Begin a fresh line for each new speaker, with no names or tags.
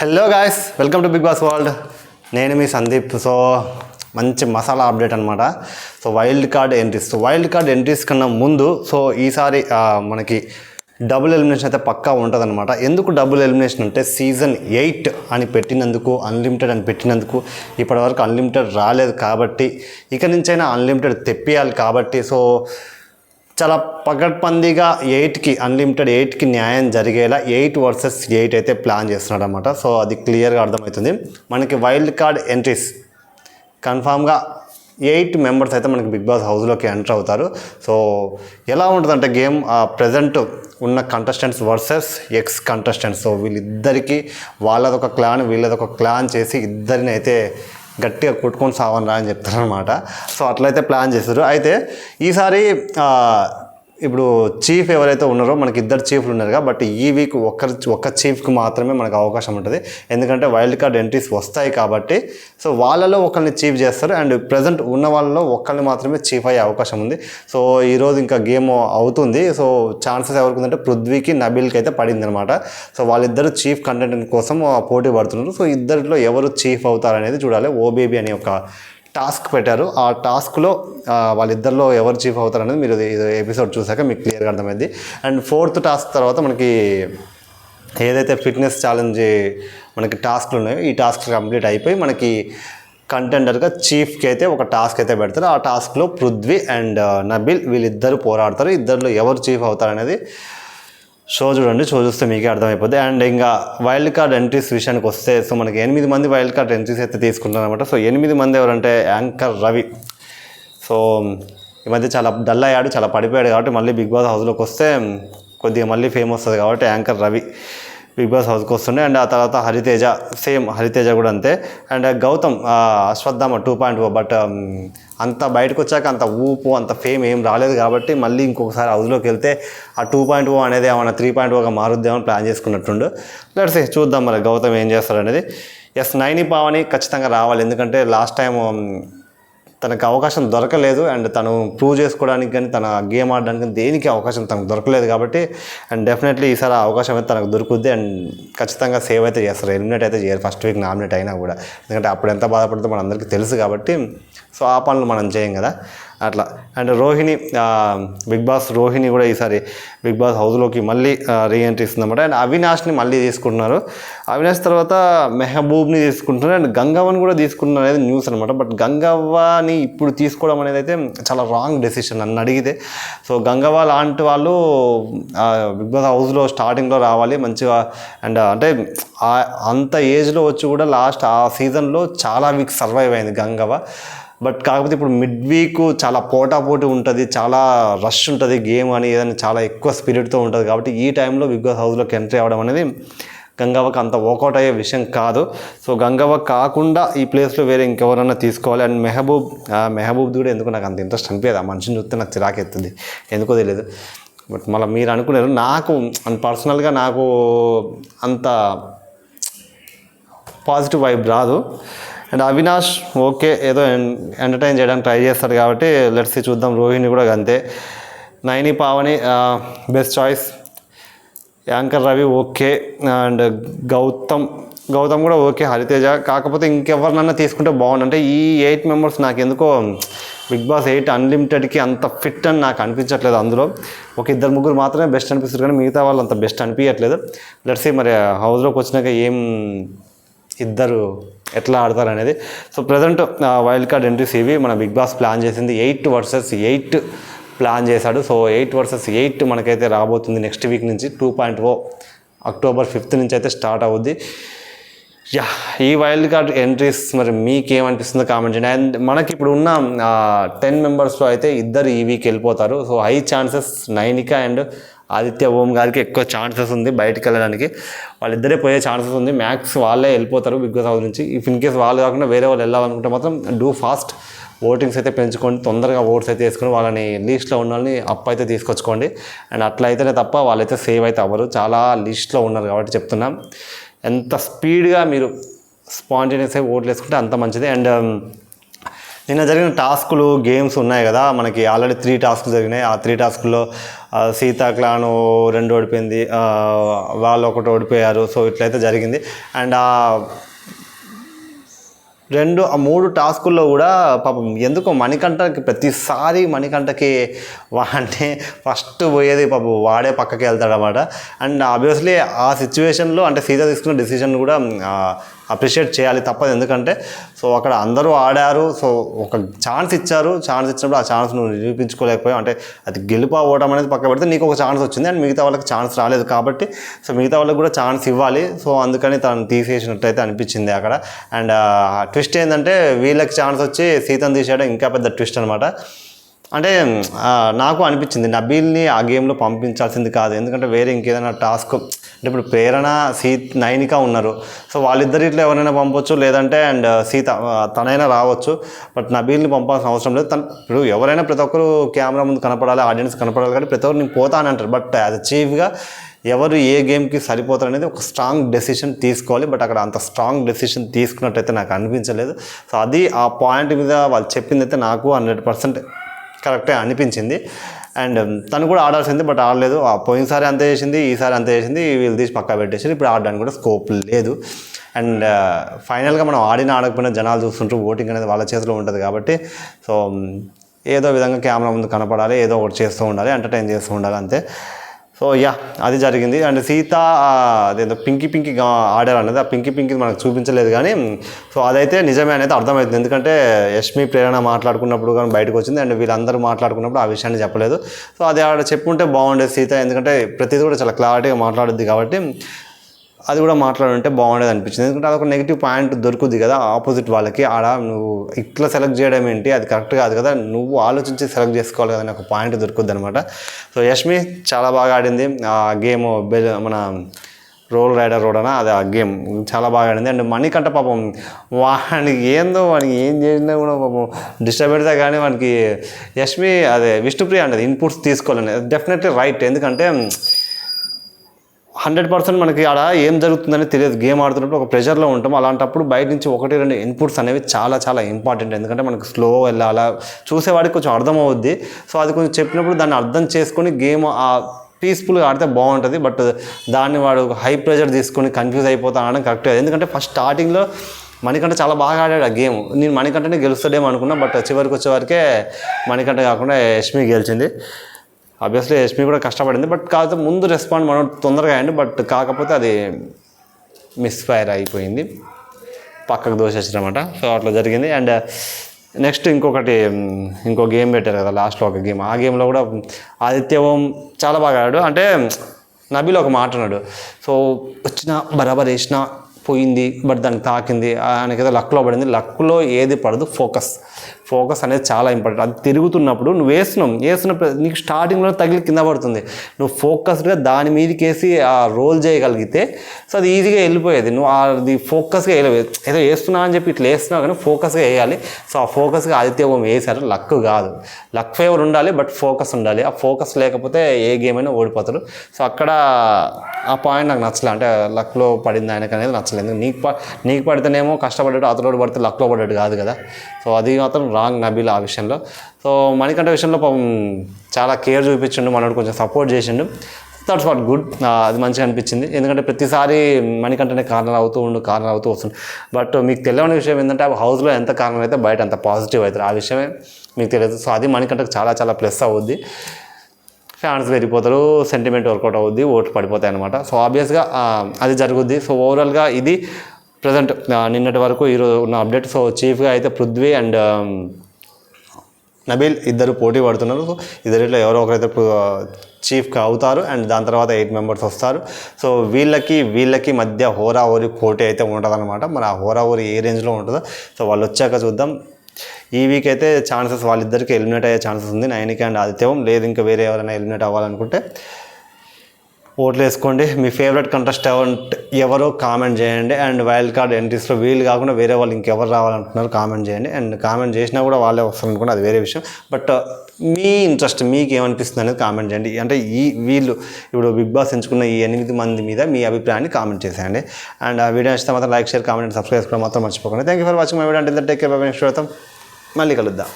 Hello guys welcome to Bigg Boss world నేను మీ Sandeep. So మంచి మసాలా అప్డేట్ అనమాట so wild card entries so wild card entries కన్నా ముందు సో ఈసారి మనకి డబుల్ ఎలిమినేషన్ అయితే పక్కా ఉంటుందన్నమాట. ఎందుకు డబుల్ ఎలిమినేషన్ అంటే సీజన్ ఎయిట్ అని పెట్టినందుకు అన్లిమిటెడ్ అని పెట్టినందుకు ఇప్పటివరకు అన్లిమిటెడ్ రాలేదు కాబట్టి ఇక నుంచైనా అన్లిమిటెడ్ తెప్పియాలి కాబట్టి సో చాలా పగడ్బందీగా ఎయిట్కి అన్లిమిటెడ్ ఎయిట్కి న్యాయం జరిగేలా ఎయిట్ వర్సెస్ ఎయిట్ అయితే ప్లాన్ చేస్తున్నాడు అనమాట సో అది క్లియర్గా అర్థమవుతుంది. మనకి వైల్డ్ కార్డ్ ఎంట్రీస్. కన్ఫామ్గా ఎయిట్ మెంబర్స్ అయితే మనకి బిగ్ బాస్ హౌస్లోకి ఎంటర్ అవుతారు. సో ఎలా ఉంటుందంటే గేమ్ ప్రజెంట్ ఉన్న contestants versus ex contestants. So వీళ్ళిద్దరికీ వాళ్ళదొక క్లాన్ వీళ్ళదొక క్లాన్ చేసి ఇద్దరిని అయితే గట్టిగా కొట్టుకొని సావని రా అని చెప్తారనమాట సో అట్లయితే ప్లాన్ చేశారు. అయితే ఈసారి ఇప్పుడు చీఫ్ ఎవరైతే ఉన్నారో మనకి ఇద్దరు చీఫ్లు ఉన్నారు బట్ ఈ వీక్ ఒక్కరి ఒక్క చీఫ్కి మాత్రమే మనకు అవకాశం ఉంటుంది. ఎందుకంటే వైల్డ్ కార్డ్ ఎంట్రీస్ వస్తాయి కాబట్టి సో వాళ్ళలో ఒకరిని చీఫ్ చేస్తారు అండ్ ప్రజెంట్ ఉన్న వాళ్ళలో ఒక్కరిని మాత్రమే చీఫ్ అయ్యే అవకాశం ఉంది. సో ఈరోజు ఇంకా గేమ్ అవుతుంది. సో ఛాన్సెస్ ఎవరికి ఉందంటే పృథ్వీకి నబిల్కి అయితే పడింది అనమాట సో వాళ్ళిద్దరు చీఫ్ కంటెంట్ కోసం పోటీ పడుతున్నారు. సో ఇద్దరిలో ఎవరు చీఫ్ అవుతారనేది చూడాలి. ఓబేబీ అనే ఒక టాస్క్ పెట్టారు. ఆ టాస్క్లో వాళ్ళిద్దరిలో ఎవరు చీఫ్ అవుతారనేది మీరు ఇది ఎపిసోడ్ చూసాక మీకు క్లియర్గా అర్థమైంది. అండ్ ఫోర్త్ టాస్క్ తర్వాత మనకి ఏదైతే ఫిట్నెస్ ఛాలెంజ్ మనకి టాస్క్లు ఉన్నాయో ఈ టాస్క్ కంప్లీట్ అయిపోయి మనకి కంటెండర్గా చీఫ్కి అయితే ఒక టాస్క్ అయితే పెడతారు. ఆ టాస్క్లో పృథ్వీ అండ్ నబిల్ వీళ్ళిద్దరు పోరాడతారు. ఇద్దరిలో ఎవరు చీఫ్ అవుతారనేది షో చూడండి షో చూస్తే మీకే అర్థమైపోద్ది. అండ్ ఇంకా వైల్డ్ కార్డ్ ఎంట్రీస్ విషయానికి వస్తే సో మనకి ఎనిమిది మంది వైల్డ్ కార్డ్ ఎంట్రీస్ అయితే తీసుకుంటాం అనమాట సో ఎనిమిది మంది ఎవరంటే యాంకర్ రవి. సో ఈ మధ్య చాలా డల్ అయ్యాడు చాలా పడిపోయాడు కాబట్టి మళ్ళీ బిగ్ బాస్ హౌస్లోకి వస్తే కొద్దిగా మళ్ళీ ఫేమ్ వస్తుంది కాబట్టి యాంకర్ రవి బిగ్ బాస్ హౌస్కి వస్తుండే. అండ్ ఆ తర్వాత హరితేజ సేమ్ హరితేజ కూడా అంతే. And Gautham Ashwatthama two point but అంత బయటకు వచ్చాక అంత ఊపు అంత ఫేమ్ ఏం రాలేదు కాబట్టి మళ్ళీ ఇంకొకసారి హౌస్లోకి వెళ్తే ఆ టూ పాయింట్ ఓ అనేది ఏమైనా త్రీ పాయింట్ ఓగా మారుద్దామని ప్లాన్ చేసుకున్నట్టుండు. లెట్స్ చూద్దాం మరి గౌతమ్ ఏం చేస్తాడు అనేది ఎస్ నైని పావని ఖచ్చితంగా రావాలి. ఎందుకంటే లాస్ట్ టైం తనకు అవకాశం దొరకలేదు అండ్ తను ప్రూవ్ చేసుకోవడానికి కానీ తన గేమ్ ఆడడానికి కానీ దేనికి అవకాశం తనకు దొరకలేదు కాబట్టి అండ్ డెఫినెట్లీ ఈసారి ఆ అవకాశం అయితే తనకు దొరుకుద్ది. అండ్ ఖచ్చితంగా సేవ్ అయితే చేస్తారు. ఎలిమినేట్ అయితే చేయరు ఫస్ట్ వీక్ నామినేట్ అయినా కూడా. ఎందుకంటే అప్పుడు ఎంత బాధపడుతుందో మనందరికీ తెలుసు కాబట్టి సో ఆ పనులు మనం చేయం కదా. అట్లా. And Rohini Bigg Boss Rohini కూడా ఈసారి బిగ్ బాస్ హౌస్లోకి మళ్ళీ రీఎంట్రీ ఇస్తుందన్నమాట. అండ్ అవినాష్ని మళ్ళీ తీసుకుంటున్నారు. అవినాష్ తర్వాత మెహబూబ్ని తీసుకుంటున్నారు. అండ్ గంగవ్వని కూడా తీసుకుంటున్నారు అనేది న్యూస్ అనమాట బట్ గంగవ్వని ఇప్పుడు తీసుకోవడం అనేది అయితే చాలా రాంగ్ డెసిషన్ నన్ను అడిగితే. సో గంగవ్వ లాంటి వాళ్ళు బిగ్ బాస్ హౌస్లో స్టార్టింగ్లో రావాలి మంచిగా. అండ్ అంటే అంత ఏజ్లో వచ్చి కూడా లాస్ట్ ఆ సీజన్లో చాలా వీక్ సర్వైవ్ అయింది గంగవ్వ. బట్ కాకపోతే ఇప్పుడు మిడ్ వీక్ చాలా పోటాపోటీ ఉంటుంది చాలా రష్ ఉంటుంది గేమ్ అని ఏదైనా చాలా ఎక్కువ స్పిరిట్తో ఉంటుంది కాబట్టి ఈ టైంలో బిగ్ బాస్ హౌస్లోకి ఎంట్రీ అవ్వడం అనేది గంగవ్వకు అంత వర్కౌట్ అయ్యే విషయం కాదు. సో గంగవ్వ కాకుండా ఈ ప్లేస్లో వేరే ఇంకెవరన్నా తీసుకోవాలి. అండ్ మెహబూబ్ మెహబూబ్ కూడా ఎందుకు నాకు అంత ఇంట్రెస్ట్ అనిపించదు. ఆ మనిషిని చూస్తే నాకు చిరాకెత్తుంది ఎందుకో తెలియదు బట్ మళ్ళీ మీరు అనుకున్నారు నాకు అండ్ పర్సనల్గా నాకు అంత పాజిటివ్ వైబ్ రాదు. అండ్ అవినాష్ ఓకే ఏదో ఎంటర్టైన్ చేయడానికి ట్రై చేస్తాడు కాబట్టి లెట్స్ చూద్దాం. రోహిణి కూడా అంతే Naini Pavani best choice anchor Ravi okay. And Gautham Gautham కూడా ఓకే హరితేజ. కాకపోతే ఇంకెవరినన్నా తీసుకుంటే బాగుండు. అంటే ఈ ఎయిట్ మెంబర్స్ నాకు ఎందుకో బిగ్ బాస్ ఎయిట్ అన్లిమిటెడ్కి అంత ఫిట్ అని నాకు అనిపించట్లేదు అందులో. ఒక ఇద్దరు ముగ్గురు మాత్రమే బెస్ట్ అనిపిస్తారు కానీ మిగతా వాళ్ళు అంత బెస్ట్ అనిపించట్లేదు లెట్స్ మరి హౌస్లోకి వచ్చినాక ఏం ఇద్దరు ఎట్లా ఆడతారు అనేది so present wild card entries ఇవి మన బిగ్ బాస్ ప్లాన్ చేసింది. ఎయిట్ వర్సెస్ ఎయిట్ ప్లాన్ చేశాడు. సో ఎయిట్ వర్సెస్ ఎయిట్ మనకైతే రాబోతుంది నెక్స్ట్ వీక్ నుంచి two point O October fifth నుంచి అయితే స్టార్ట్ అవుద్ది. యా ఈ వైల్డ్ కార్డ్ ఎంట్రీస్ మరి మీకేమనిపిస్తుందో కామెంట్ చేయండి. అండ్ మనకి ఇప్పుడు ఉన్న టెన్ మెంబర్స్లో అయితే ఇద్దరు ఈ వీక్ వెళ్ళిపోతారు. So high chances Nainika and Aditya Om గారికి ఎక్కువ ఛాన్సెస్ ఉంది బయటకు వెళ్ళడానికి. వాళ్ళిద్దరే పోయే ఛాన్సెస్ ఉంది. మ్యాక్స్ వాళ్ళే వెళ్ళిపోతారు బిగ్ బాస్ హౌస్ నుంచి. ఇఫ్ ఇన్ కేస్ వాళ్ళు కాకుండా వేరే వాళ్ళు వెళ్ళాలనుకుంటే మాత్రం డూ ఫాస్ట్ ఓటింగ్స్ అయితే పెంచుకోండి. తొందరగా ఓట్స్ అయితే వేసుకొని వాళ్ళని లీస్ట్లో ఉన్న వాళ్ళని అప్ అయితే తీసుకొచ్చుకోండి. అండ్ అట్లా అయితేనే తప్ప వాళ్ళైతే సేవ్ అయితే అవ్వరు. చాలా లిస్ట్లో ఉన్నారు కాబట్టి చెప్తున్నాం. ఎంత స్పీడ్గా మీరు స్పాంటేనియస్ ఓట్లు వేసుకుంటే అంత మంచిది. అండ్ um, నిన్న జరిగిన టాస్కులు గేమ్స్ ఉన్నాయి కదా. మనకి ఆల్రెడీ త్రీ టాస్కులు జరిగినాయి. ఆ త్రీ టాస్కుల్లో సీతా క్లాను రెండు ఓడిపోయింది వాళ్ళు ఒకటి ఓడిపోయారు. సో ఇట్లయితే జరిగింది. అండ్ ఆ రెండు ఆ మూడు టాస్కుల్లో కూడా పాపం ఎందుకో మణికంఠకి ప్రతిసారి మణికంఠకి అంటే ఫస్ట్ పోయేది పాపం వాడే పక్కకి వెళ్తాడనమాట అండ్ ఆబ్వియస్లీ ఆ సిచ్యువేషన్లో అంటే సీత తీసుకున్న డెసిషన్ కూడా అప్రిషియేట్ చేయాలి తప్పదు. ఎందుకంటే సో అక్కడ అందరూ ఆడారు. సో ఒక ఛాన్స్ ఇచ్చారు. ఛాన్స్ ఇచ్చినప్పుడు ఆ ఛాన్స్ నువ్వు నిరూపించుకోలేకపోయావు. అంటే అది గెలుపు అవ్వడం అనేది పక్క పెడితే నీకు ఒక ఛాన్స్ వచ్చింది అండ్ మిగతా వాళ్ళకి ఛాన్స్ రాలేదు కాబట్టి సో మిగతా వాళ్ళకి కూడా ఛాన్స్ ఇవ్వాలి. సో అందుకని తను తీసేసినట్టయితే అనిపించింది అక్కడ. అండ్ ట్విస్ట్ ఏంటంటే వీళ్ళకి ఛాన్స్ వచ్చి సీతను తీసేయడం ఇంకా పెద్ద ట్విస్ట్ అనమాట అంటే నాకు అనిపించింది నబీల్ని ఆ గేమ్లో పంపించాల్సింది కాదు. ఎందుకంటే వేరే ఇంకేదైనా టాస్క్ అంటే ఇప్పుడు ప్రేరణ సీ నైనిక ఉన్నారు. సో వాళ్ళిద్దరు ఇట్లా ఎవరైనా పంపొచ్చు లేదంటే అండ్ సీత తనైనా రావచ్చు. బట్ నబీల్ని పంపాల్సిన అవసరం లేదు. తను ఇప్పుడు ఎవరైనా ప్రతి ఒక్కరు కెమెరా ముందు కనపడాలి ఆడియన్స్ కనపడాలి కానీ ప్రతి ఒక్కరు నేను పోతాను అంటారు. బట్ యాజ్ చీఫ్గా ఎవరు ఏ గేమ్కి సరిపోతారు అనేది ఒక స్ట్రాంగ్ డెసిషన్ తీసుకోవాలి. బట్ అక్కడ అంత స్ట్రాంగ్ డెసిషన్ తీసుకున్నట్టయితే నాకు అనిపించలేదు. సో అది ఆ పాయింట్ మీద వాళ్ళు చెప్పింది అయితే నాకు హండ్రెడ్ పర్సెంట్ కరెక్టే అనిపించింది. అండ్ తను కూడా ఆడాల్సింది బట్ ఆడలేదు. ఆ పోయినసారి అంతే చేసింది ఈసారి అంతే చేసింది వీళ్ళు తీసి పక్కా పెట్టేసి ఇప్పుడు ఆడడానికి కూడా స్కోప్ లేదు. అండ్ ఫైనల్గా మనం ఆడిన ఆడకపోయినా జనాలు చూస్తుంటారు ఓటింగ్ అనేది వాళ్ళ చేతిలో ఉంటుంది కాబట్టి. సో ఏదో విధంగా కెమెరా ముందు కనపడాలి ఏదో ఒకటి చేస్తూ ఉండాలి ఎంటర్టైన్ చేస్తూ ఉండాలి అంతే. సో యా అది జరిగింది. అండ్ సీత అదేదో పింకి పింకి ఆర్డర్ ఆడారు అనేది ఆ పింకి పింకి మనకు చూపించలేదు కానీ సో అదైతే నిజమే అనేది అర్థమవుతుంది. ఎందుకంటే యష్మి ప్రేరణ మాట్లాడుకున్నప్పుడు కానీ బయటకు వచ్చింది. అండ్ వీళ్ళందరూ మాట్లాడుకున్నప్పుడు ఆ విషయాన్ని చెప్పలేదు. సో అది ఆడ చెప్పుంటే బాగుండేది సీత. ఎందుకంటే ప్రతిదీ కూడా చాలా క్లారిటీగా మాట్లాడుద్ది కాబట్టి అది కూడా మాట్లాడుంటే బాగుండేది అనిపించింది. ఎందుకంటే అదొక నెగిటివ్ పాయింట్ దొరుకుద్ది కదా ఆపోజిట్ వాళ్ళకి. ఆడ నువ్వు ఇట్లా సెలెక్ట్ చేయడం ఏంటి? అది కరెక్ట్ కాదు కదా నువ్వు ఆలోచించి సెలెక్ట్ చేసుకోవాలి కదా అని ఒక పాయింట్ దొరుకుద్ది అనమాట సో యష్మి చాలా బాగా ఆడింది. ఆ గేమ్ మన రోల్ రైడర్ రోడ్ అది ఆ గేమ్ చాలా బాగా ఆడింది. అండ్ మణికంట పాపం వానికి ఏందో వానికి ఏం చేసినా కూడా పాపం డిస్టర్బ్ కానీ వానికి యష్మి అదే విష్ణుప్రియ అనేది ఇన్పుట్స్ తీసుకోవాలని. డెఫినెట్లీ రైట్ ఎందుకంటే హండ్రెడ్ పర్సెంట్ మనకి ఆడ ఏం జరుగుతుందని తెలియదు. గేమ్ ఆడుతున్నప్పుడు ఒక ప్రెషర్లో ఉంటాం. అలాంటప్పుడు బయట నుంచి ఒకటి రెండు ఇన్పుట్స్ అనేవి చాలా చాలా ఇంపార్టెంట్ ఎందుకంటే మనకు స్లో వెళ్ళాలా? చూసేవాడికి కొంచెం అర్థం అవుద్ది సో అది కొంచెం చెప్పినప్పుడు దాన్ని అర్థం చేసుకొని గేమ్ ఆ పీస్ఫుల్గా ఆడితే బాగుంటుంది. బట్ దాన్ని వాడు హై ప్రెషర్ తీసుకొని కన్ఫ్యూజ్ అయిపోతా అనడం కరెక్ట్ కాదు. ఎందుకంటే ఫస్ట్ స్టార్టింగ్లో మణికంఠ చాలా బాగా ఆడాడు ఆ గేమ్. నేను మణికంటనే గెలుస్తాడేమో అనుకున్నా. బట్ చివరికి వచ్చేవరకే మణికంట కాకుండా యష్మి గెలిచింది. ఆబ్వియస్లీ యష్మి కూడా కష్టపడింది బట్ కాకపోతే ముందు రెస్పాండ్ మనం తొందరగా అయ్యండి బట్ కాకపోతే అది మిస్ఫైర్ అయిపోయింది. పక్కకు దోసేసారనమాట సో అట్లా జరిగింది. అండ్ నెక్స్ట్ uh, ఇంకొకటి um, ఇంకో గేమ్ పెట్టారు కదా లాస్ట్లో ఒక గేమ్ ఆ గేమ్లో కూడా ఆదిత్య ఓం చాలా బాగా ఆడాడు. అంటే నబీల్ ఒక మాట అన్నాడు. సో వచ్చిన బరాబర్ వేసిన పోయింది బట్ దానికి తాకింది. ఆయనకి ఏదో లక్లో పడింది. లక్లో ఏది పడదు ఫోకస్ ఫోకస్ అనేది చాలా ఇంపార్టెంట్. అది తిరుగుతున్నప్పుడు నువ్వు వేస్తున్నావు వేసిన నీకు స్టార్టింగ్లో తగిలి కింద పడుతుంది. నువ్వు ఫోకస్డ్గా దాని మీదకి వేసి ఆ రోల్ చేయగలిగితే సో అది ఈజీగా వెళ్ళిపోయేది. నువ్వు అది ఫోకస్గా వెళ్ళిపోయేది. ఏదో వేస్తున్నా అని చెప్పి ఇట్లా వేస్తున్నావు కానీ ఫోకస్గా వేయాలి. సో ఆ ఫోకస్గా ఆదిత్య ఓం వేశారు లక్ కాదు. లక్ ఫేవర్ ఉండాలి బట్ ఫోకస్ ఉండాలి. ఆ ఫోకస్ లేకపోతే ఏ గేమ్ అయినా ఓడిపోతారు. సో అక్కడ ఆ పాయింట్ నాకు నచ్చలే. అంటే లక్లో పడింది ఆయనకు అనేది నచ్చలేదు. నీకు నీకు పడితేనేమో కష్టపడ్డాడు అతడు పడితే లక్లో పడ్డాడు కాదు కదా. సో అది మాత్రం రాంగ్ నబీల్ ఆ విషయంలో. సో మణికంఠ విషయంలో పాపం చాలా కేర్ చూపించిండు మనోడు కొంచెం సపోర్ట్ చేసిండు. దట్స్ వాట్ గుడ్ అది మంచిగా అనిపించింది. ఎందుకంటే ప్రతిసారి మణికంఠనే కార్నర్ అవుతూ ఉండు కార్నర్ అవుతూ వస్తుంది బట్ మీకు తెలియని విషయం ఏంటంటే ఆ హౌస్లో ఎంత కార్నర్ అయితే బయట అంత పాజిటివ్ అవుతారు ఆ విషయమే మీకు తెలియదు. సో అది మణికంఠకు చాలా చాలా ప్లస్ అవుద్ది. ఫ్యాన్స్ పెరిగిపోతారు సెంటిమెంట్ వర్కౌట్ అవుద్ది ఓట్లు పడిపోతాయి అనమాట సో ఆబ్వియస్గా అది జరుగుద్ది. సో ఓవరాల్గా ఇది ప్రజెంట్ నిన్నటి వరకు ఈరోజు ఉన్న అప్డేట్ సో చీఫ్గా అయితే పృథ్వీ అండ్ నబీల్ ఇద్దరు పోటీ పడుతున్నారు. సో ఇద్దరిలో ఎవరో ఒకరైతే చీఫ్గా అవుతారు అండ్ దాని తర్వాత ఎయిట్ మెంబర్స్ వస్తారు. సో వీళ్ళకి వీళ్ళకి మధ్య హోరా ఓరి పోటీ అయితే ఉంటుందన్నమాట. మరి ఆ హోరా ఓరి ఏ రేంజ్లో ఉంటుందో సో వాళ్ళు వచ్చాక చూద్దాం. ఈ వీక్ అయితే ఛాన్సెస్ వాళ్ళిద్దరికి ఎలిమినేట్ అయ్యే ఛాన్సెస్ ఉంది. నైనిక అండ్ ఆదిత్యం లేదు ఇంకా వేరే ఎవరైనా ఎలిమినేట్ అవ్వాలనుకుంటే ఓట్లు వేసుకోండి. మీ ఫేవరెట్ కంటెస్టెంట్ ఎవరో కామెంట్ చేయండి. అండ్ వైల్డ్ కార్డ్ ఎంట్రీస్లో వీళ్ళు కాకుండా వేరే వాళ్ళు ఇంకెవరు రావాలనుకుంటున్నారు కామెంట్ చేయండి. అండ్ కామెంట్ చేసినా కూడా వాళ్ళే వస్తారు అనుకుంటే అది వేరే విషయం. బట్ uh, మీ ఇంట్రెస్ట్ మీకు ఏమనిపిస్తుంది అనేది కామెంట్ చేయండి. అంటే ఈ వీళ్ళు ఇప్పుడు బిగ్ బాస్ ఎంచుకున్న ఈ ఎనిమిది మంది మీద మీ అభిప్రాయాన్ని కామెంట్ చేసేయండి. అండ్ ఆ వీడియో నచ్చితే మాత్రం లైక్ షేర్ కామెంట్ సబ్స్క్రైబ్ చేసుకోవడం మాత్రం మర్చిపోకండి. Thank you for watching my video అంటే టేక్ కేర్ బై నెక్స్ట్ మళ్ళీ కలుద్దాం.